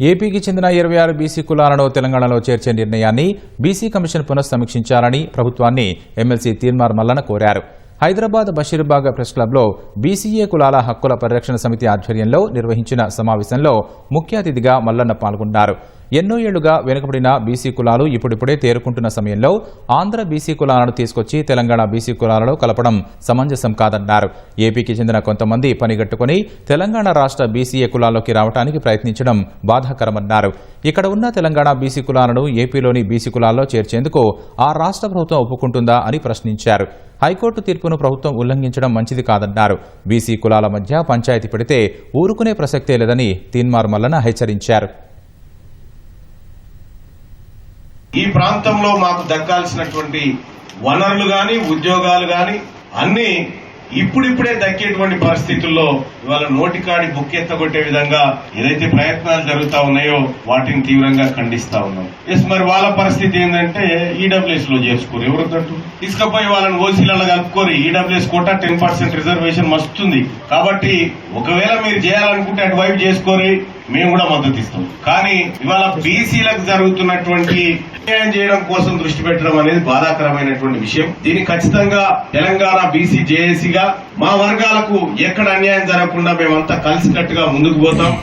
ఏపీకి చెందిన ఇరవై ఆరు బీసీ కులాలను తెలంగాణలో చేర్చే నిర్ణయాన్ని బీసీ కమిషన్ పునఃసమీక్షించాలని ప్రభుత్వాన్ని ఎమ్మెల్సీ తీర్మార్ మల్లన కోరారు. హైదరాబాద్ బషీర్బాగ్ ప్రెస్ క్లబ్లో బీసీఏ కులాల హక్కుల పరిరక్షణ సమితి ఆధ్వర్యంలో నిర్వహించిన సమావేశంలో ముఖ్య అతిథిగా మల్లన్న పాల్గొన్నారు. ఎన్నో ఏళ్ళుగా వెనుకబడిన బీసీ కులాలు ఇప్పుడిప్పుడే తేరుకుంటున్న సమయంలో ఆంధ్ర బీసీ కులాలను తీసుకొచ్చి తెలంగాణ బీసీ కులాలలో కలపడం సమంజసం కాదన్నారు. ఏపీకి చెందిన కొంతమంది పనిగట్టుకుని తెలంగాణ రాష్ట్ర బీసీఏ కులాల్లోకి రావడానికి ప్రయత్నించడం బాధాకరమన్నారు. ఇక్కడ ఉన్న తెలంగాణ బీసీ కులాలను ఏపీలోని బీసీ కులాల్లో చేర్చేందుకు ఆ రాష్ట్ర ప్రభుత్వం ఒప్పుకుంటుందా అని ప్రశ్నించారు. హైకోర్టు తీర్పును ప్రభుత్వం ఉల్లంఘించడం మంచిది కాదన్నారు. బీసీ కులాల మధ్య పంచాయతీ పెడితే ఊరుకునే ప్రసక్తే లేదని తీన్మార్ మల్లన హెచ్చరించారు. ఈ ప్రాంతంలో మాకు దక్కాల్సినటువంటి వనరులు గాని ఉద్యోగాలు గాని అన్ని ఇప్పుడిప్పుడే దక్కేటువంటి పరిస్థితుల్లో ఇవాళ నోటికాడి బుక్కెత్తగొట్టే విధంగా ఏదైతే ప్రయత్నాలు జరుగుతా ఉన్నాయో వాటిని తీవ్రంగా ఖండిస్తా ఉన్నాం. ఎస్ మరి వాళ్ళ పరిస్థితి ఏంటంటే ఈడబ్ల్యూఎస్లో చేసుకోరు ఎవరు తీసుకపోయి వాళ్ళని ఓసీలలో కలుపుకోరు. ఈడబ్ల్యూఎస్ కూడా టెన్ పర్సెంట్ రిజర్వేషన్ వస్తుంది కాబట్టి ఒకవేళ మీరు చేయాలనుకుంటే అటువైపు చేసుకోరి. మేము కూడా మద్దతు ఇస్తాం. కానీ ఇవాళ బీసీలకు జరుగుతున్నటువంటి అన్యాయం చేయడం కోసం దృష్టి పెట్టడం అనేది బాధాకరమైనటువంటి విషయం. దీన్ని ఖచ్చితంగా తెలంగాణ బీసీ జేఏసీగా మా వర్గాలకు ఎక్కడ అన్యాయం జరగకుండా మేమంతా కలిసికట్టుగా ముందుకు పోతాం.